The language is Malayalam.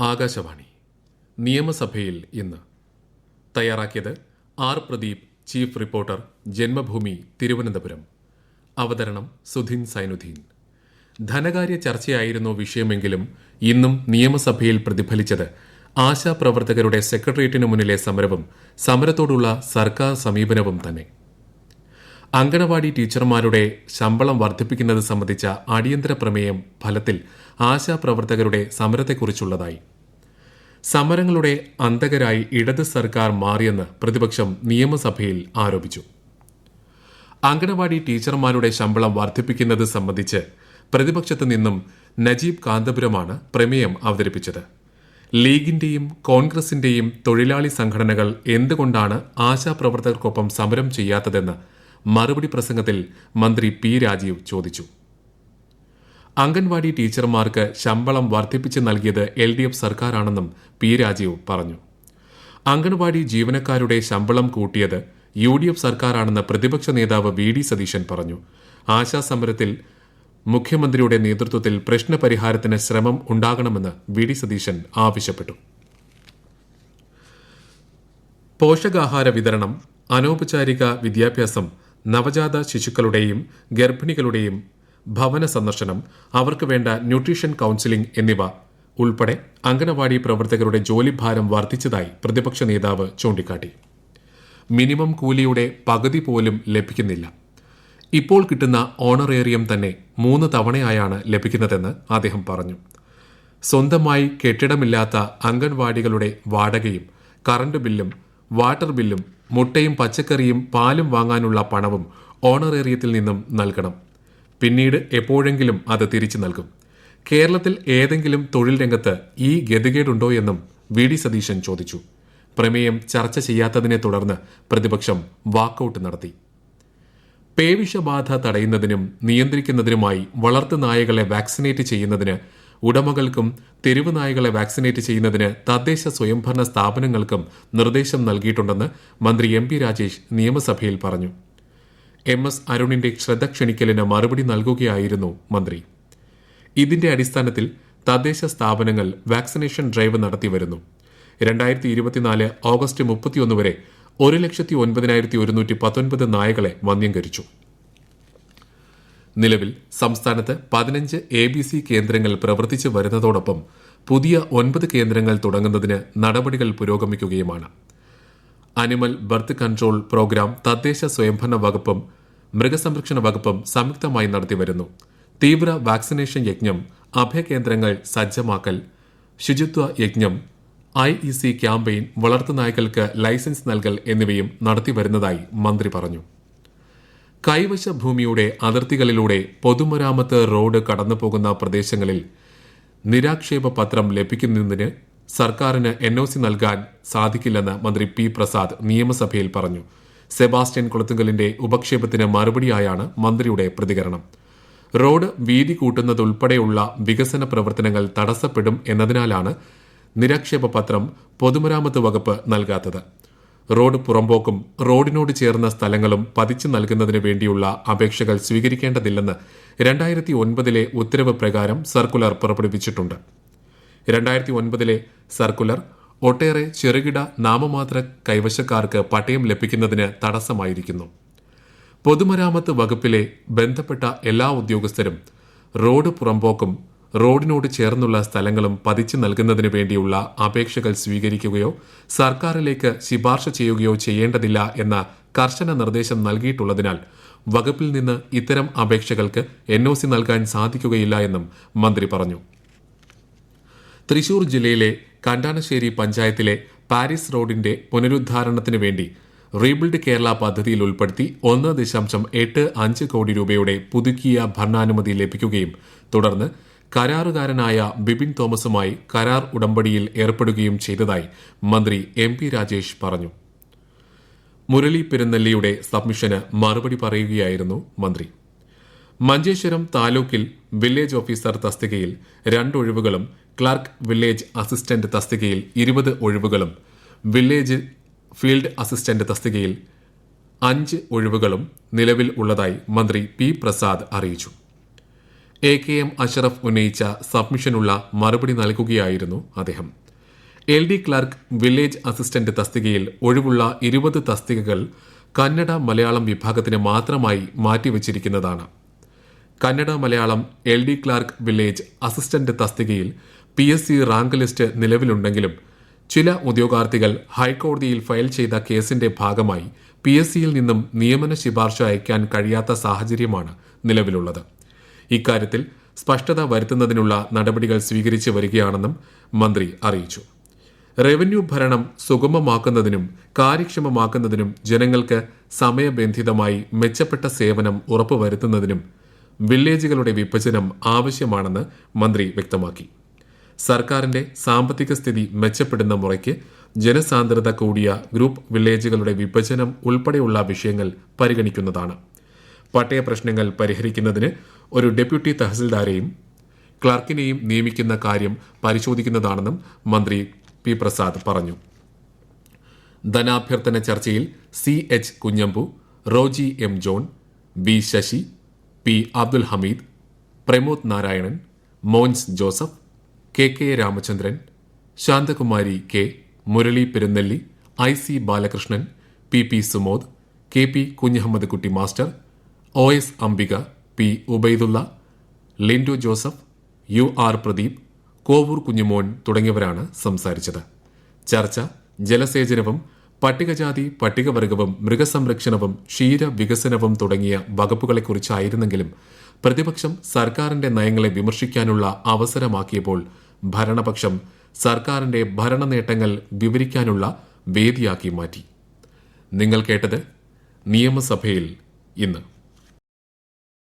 ആകാശവാണി. നിയമസഭയിൽ ഇന്ന്. തയ്യാറാക്കിയത് R Pradeep chief reporter Janmabhoomi Thiruvananthapuram. അവതരണം സുധിൻ സൈനുദ്ദീൻ. ധനകാര്യ ചർച്ചയായിരുന്നു വിഷയമെങ്കിലും ഇന്നും നിയമസഭയിൽ പ്രതിഫലിച്ചത് ആശാപ്രവർത്തകരുടെ സെക്രട്ടേറിയറ്റിനു മുന്നിലെ സമരവും സമരത്തോടുള്ള സർക്കാർ സമീപനവും തന്നെ. അങ്കണവാടി ടീച്ചർമാരുടെ ശമ്പളം വർദ്ധിപ്പിക്കുന്നത് സംബന്ധിച്ച അടിയന്തര പ്രമേയം ഫലത്തിൽ ആശാപ്രവർത്തകരുടെ സമരത്തെക്കുറിച്ചുള്ളതായി. സമരങ്ങളുടെ അന്തകരായി ഇടത് സർക്കാർ മാറിയെന്ന് പ്രതിപക്ഷം നിയമസഭയിൽ ആരോപിച്ചു. അങ്കണവാടി ടീച്ചർമാരുടെ ശമ്പളം വർദ്ധിപ്പിക്കുന്നത് സംബന്ധിച്ച് പ്രതിപക്ഷത്തു നിന്നും നജീബ് കാന്തപുരമാണ് പ്രമേയം അവതരിപ്പിച്ചത്. ലീഗിന്റെയും കോൺഗ്രസിന്റെയും തൊഴിലാളി സംഘടനകൾ എന്തുകൊണ്ടാണ് ആശാപ്രവർത്തകർക്കൊപ്പം സമരം ചെയ്യാത്തതെന്ന് മറുപടി പ്രസംഗത്തിൽ മന്ത്രി പി രാജീവ് ചോദിച്ചു. അംഗൻവാടി ടീച്ചർമാർക്ക് ശമ്പളം വർദ്ധിപ്പിച്ച് നൽകിയത് എൽ ഡി എഫ് സർക്കാരാണെന്നും പി രാജീവ് പറഞ്ഞു. അംഗൻവാടി ജീവനക്കാരുടെ ശമ്പളം കൂട്ടിയത് യു ഡി എഫ് സർക്കാരാണെന്ന് പ്രതിപക്ഷ നേതാവ് വി ഡി സതീശൻ പറഞ്ഞു. ആശാസമരത്തിൽ മുഖ്യമന്ത്രിയുടെ നേതൃത്വത്തിൽ പ്രശ്നപരിഹാരത്തിന് ശ്രമം ഉണ്ടാകണമെന്ന് വി ഡി സതീശൻ ആവശ്യപ്പെട്ടു. പോഷകാഹാര വിതരണം അനൗപചാരിക വിദ്യാഭ്യാസം നവജാത ശിശുക്കളുടെയും ഗർഭിണികളുടെയും ഭവന സന്ദർശനം അവർക്ക് വേണ്ട ന്യൂട്രീഷൻ കൌൺസിലിംഗ് എന്നിവ ഉൾപ്പെടെ അംഗനവാടി പ്രവർത്തകരുടെ ജോലിഭാരം വർദ്ധിച്ചതായി പ്രതിപക്ഷ നേതാവ് ചൂണ്ടിക്കാട്ടി. മിനിമം കൂലിയുടെ പകുതി പോലും ലഭിക്കുന്നില്ല. ഇപ്പോൾ കിട്ടുന്ന ഓണറേറിയം തന്നെ മൂന്ന് തവണയായാണ് ലഭിക്കുന്നതെന്ന് അദ്ദേഹം പറഞ്ഞു. സ്വന്തമായി കെട്ടിടമില്ലാത്ത അംഗൻവാടികളുടെ വാടകയും കറണ്ട് ബില്ലും വാട്ടർ ബില്ലും മുട്ടയും പച്ചക്കറിയും പാലും വാങ്ങാനുള്ള പണവും ഓണറേറിയത്തിൽ നിന്നും നൽകണം. പിന്നീട് എപ്പോഴെങ്കിലും അത് തിരിച്ചു നൽകും. കേരളത്തിൽ ഏതെങ്കിലും തൊഴിൽ രംഗത്ത് ഈ ഗതികേടുണ്ടോ എന്നും വി ഡി സതീശൻ ചോദിച്ചു. പ്രമേയം ചർച്ച ചെയ്യാത്തതിനെ തുടർന്ന് പ്രതിപക്ഷം വാക്കൌട്ട് നടത്തി. പേവിഷബാധ തടയുന്നതിനും നിയന്ത്രിക്കുന്നതിനുമായി വളർത്തു നായകളെ വാക്സിനേറ്റ് ചെയ്യുന്നതിന് ഉടമകൾക്കും തെരുവ് നായകളെ വാക്സിനേറ്റ് ചെയ്യുന്നതിന് തദ്ദേശ സ്വയംഭരണ സ്ഥാപനങ്ങൾക്കും നിർദ്ദേശം നൽകിയിട്ടുണ്ടെന്ന് മന്ത്രി എം പി രാജേഷ് നിയമസഭയിൽ പറഞ്ഞു. എം എസ് അരുണിന്റെ ശ്രദ്ധ ക്ഷണിക്കലിന് മറുപടി നൽകുകയായിരുന്നു മന്ത്രി. ഇതിന്റെ അടിസ്ഥാനത്തിൽ തദ്ദേശ സ്ഥാപനങ്ങൾ വാക്സിനേഷൻ ഡ്രൈവ് നടത്തിവരുന്നു രണ്ടായിരത്തി ഇരുപത്തിനാല് ഓഗസ്റ്റ് മുപ്പത്തിയൊന്ന് വരെ ഒരു ലക്ഷത്തി ഒൻപതിനായിരത്തി ഒരുന്നൂറ്റി പത്തൊൻപത് നായകളെ വന്ധ്യംകരിച്ചു. നിലവിൽ സംസ്ഥാനത്ത് പതിനഞ്ച് എ ബി സി കേന്ദ്രങ്ങൾ പ്രവർത്തിച്ചു വരുന്നതോടൊപ്പം പുതിയ ഒൻപത് കേന്ദ്രങ്ങൾ തുടങ്ങുന്നതിന് നടപടികൾ പുരോഗമിക്കുകയുമാണ്. അനിമൽ ബർത്ത് കൺട്രോൾ പ്രോഗ്രാം തദ്ദേശ സ്വയംഭരണ വകുപ്പും മൃഗസംരക്ഷണ വകുപ്പും സംയുക്തമായി നടത്തിവരുന്നു. തീവ്ര വാക്സിനേഷൻ യജ്ഞം അഭയകേന്ദ്രങ്ങൾ സജ്ജമാക്കൽ ശുചിത്വ യജ്ഞം ഐ ഇ സി ക്യാമ്പയിൻ വളർത്തുനായ്ക്കൾക്ക് ലൈസൻസ് നൽകൽ എന്നിവയും നടത്തിവരുന്നതായി മന്ത്രി പറഞ്ഞു. കൈവശ ഭൂമിയുടെ അതിർത്തികളിലൂടെ പൊതുമരാമത്ത് റോഡ് കടന്നുപോകുന്ന പ്രദേശങ്ങളിൽ നിരാക്ഷേപ പത്രം ലഭിക്കുന്നതിന് സർക്കാരിന് എൻ ഒ സി നൽകാൻ സാധിക്കില്ലെന്ന് മന്ത്രി പി പ്രസാദ് നിയമസഭയിൽ പറഞ്ഞു. സെബാസ്റ്റ്യൻ കുളത്തുങ്കലിന്റെ ഉപക്ഷേപത്തിന് മറുപടിയായാണ് മന്ത്രിയുടെ പ്രതികരണം. റോഡ് വീതി കൂട്ടുന്നതുൾപ്പെടെയുള്ള വികസന പ്രവർത്തനങ്ങൾ തടസ്സപ്പെടും എന്നതിനാലാണ് നിരാക്ഷേപ പത്രം പൊതുമരാമത്ത് വകുപ്പ് നൽകാത്തത്. റോഡ് പുറമ്പോക്കും റോഡിനോട് ചേർന്ന സ്ഥലങ്ങളും പതിച്ചു നൽകുന്നതിന് വേണ്ടിയുള്ള അപേക്ഷകൾ സ്വീകരിക്കേണ്ടതില്ലെന്ന് രണ്ടായിരത്തി ഒൻപതിലെ ഉത്തരവ് പ്രകാരം സർക്കുലർ പുറപ്പെടുവിച്ചിട്ടുണ്ട്. രണ്ടായിരത്തി ഒൻപതിലെ സർക്കുലർ ഒട്ടേറെ ചെറുകിട നാമമാത്ര കൈവശക്കാർക്ക് പട്ടയം ലഭിക്കുന്നതിന് തടസ്സമായിരിക്കുന്നു. പൊതുമരാമത്ത് വകുപ്പിലെ ബന്ധപ്പെട്ട എല്ലാ ഉദ്യോഗസ്ഥരും റോഡ് പുറമ്പോക്കും റോഡിനോട് ചേർന്നുള്ള സ്ഥലങ്ങളും പതിച്ചു നൽകുന്നതിന് വേണ്ടിയുള്ള അപേക്ഷകൾ സ്വീകരിക്കുകയോ സർക്കാരിലേക്ക് ശിപാർശ ചെയ്യുകയോ ചെയ്യേണ്ടതില്ല എന്ന കർശന നിർദ്ദേശം നൽകിയിട്ടുള്ളതിനാൽ വകുപ്പിൽ നിന്ന് ഇത്തരം അപേക്ഷകൾക്ക് എൻ ഒ സി നൽകാൻ സാധിക്കുകയില്ല എന്നും മന്ത്രി പറഞ്ഞു. തൃശൂർ ജില്ലയിലെ കണ്ടാനശ്ശേരി പഞ്ചായത്തിലെ പാരീസ് റോഡിന്റെ പുനരുദ്ധാരണത്തിനു വേണ്ടി റീബിൽഡ് കേരള പദ്ധതിയിൽ ഉൾപ്പെടുത്തി ഒന്ന് ദശാംശം എട്ട് അഞ്ച് കോടി രൂപയുടെ പുതുക്കിയ ഭരണാനുമതി ലഭിക്കുകയും തുടർന്ന് കരാറുകാരനായ ബിപിൻ തോമസുമായി കരാർ ഉടമ്പടിയിൽ ഏർപ്പെടുകയും ചെയ്തതായി മന്ത്രി എം പി രാജേഷ് പറഞ്ഞു. മുരളി പെരുന്നെല്ലിയുടെ സബ്മിഷന് മറുപടി പറയുകയായിരുന്നു മന്ത്രി. മഞ്ചേശ്വരം താലൂക്കിൽ വില്ലേജ് ഓഫീസർ തസ്തികയിൽ രണ്ടൊഴിവുകളും ക്ലർക്ക് വില്ലേജ് അസിസ്റ്റന്റ് തസ്തികയിൽ ഇരുപത് ഒഴിവുകളും വില്ലേജ് ഫീൽഡ് അസിസ്റ്റന്റ് തസ്തികയിൽ അഞ്ച് ഒഴിവുകളും നിലവിൽ ഉള്ളതായി മന്ത്രി പി പ്രസാദ് അറിയിച്ചു. എ കെ എം അഷറഫ് ഉന്നയിച്ച സബ്മിഷനുള്ള മറുപടി നൽകുകയായിരുന്നു അദ്ദേഹം. L D clerk village assistant തസ്തികയിൽ ഒഴിവുള്ള ഇരുപത് തസ്തികകൾ കന്നഡ മലയാളം വിഭാഗത്തിന് മാത്രമായി മാറ്റിവച്ചിരിക്കുന്നതാണ്. Kannada Malayalam L D clerk village assistant തസ്തികയിൽ P S C rank list നിലവിലുണ്ടെങ്കിലും ചില ഉദ്യോഗാർത്ഥികൾ ഹൈക്കോടതിയിൽ ഫയൽ ചെയ്ത കേസിന്റെ ഭാഗമായി പി എസ് സിയിൽ നിന്നും നിയമന ശുപാർശ അയക്കാൻ കഴിയാത്ത സാഹചര്യമാണ് നിലവിലുള്ളത്. ഇക്കാര്യത്തിൽ സ്പഷ്ടത വരുത്തുന്നതിനുള്ള നടപടികൾ സ്വീകരിച്ചു വരികയാണെന്നും മന്ത്രി അറിയിച്ചു. റവന്യൂ ഭരണം സുഗമമാക്കുന്നതിനും കാര്യക്ഷമമാക്കുന്നതിനും ജനങ്ങൾക്ക് സമയബന്ധിതമായി മെച്ചപ്പെട്ട സേവനം ഉറപ്പുവരുത്തുന്നതിനും വില്ലേജുകളുടെ വിഭജനം ആവശ്യമാണെന്ന് മന്ത്രി വ്യക്തമാക്കി. സർക്കാരിന്റെ സാമ്പത്തിക സ്ഥിതി മെച്ചപ്പെടുന്ന മുറയ്ക്ക് ജനസാന്ദ്രത കൂടിയ ഗ്രൂപ്പ് വില്ലേജുകളുടെ വിഭജനം ഉൾപ്പെടെയുള്ള വിഷയങ്ങൾ പരിഗണിക്കുന്നതാണ്. പട്ടയ പ്രശ്നങ്ങൾ പരിഹരിക്കുന്നതിന് ഒരു ഡെപ്യൂട്ടി തഹസിൽദാരെയും ക്ലർക്കിനെയും നിയമിക്കുന്ന കാര്യം പരിശോധിക്കുന്നതാണെന്നും മന്ത്രി പി പ്രസാദ് പറഞ്ഞു. ധനാഭ്യർത്ഥന ചർച്ചയിൽ C H Kunhambu Roji M John B Sasi P Abdul Hameed Pramod Narayanan Mons Joseph K K Ramachandran Santhakumari K Murali Perunnelli I C Balakrishnan P P Sumod K P Kunhammed Kutty Master O S Ambika P Ubaidulla Lindu Joseph U R Pradeep Kovoor Kunjumon തുടങ്ങിയവരാണ് സംസാരിച്ചത്. ചർച്ച ജലസേചനവും പട്ടികജാതി പട്ടികവർഗവും മൃഗസംരക്ഷണവും ക്ഷീരവികസനവും തുടങ്ങിയ വകുപ്പുകളെക്കുറിച്ചായിരുന്നെങ്കിലും പ്രതിപക്ഷം സർക്കാരിന്റെ നയങ്ങളെ വിമർശിക്കാനുള്ള അവസരമാക്കിയപ്പോൾ ഭരണപക്ഷം സർക്കാരിന്റെ ഭരണ നേട്ടങ്ങൾ വിവരിക്കാനുള്ള വേദിയാക്കി മാറ്റി. നിങ്ങൾ കേട്ടത് നിയമസഭയിൽ ഇന്ന്.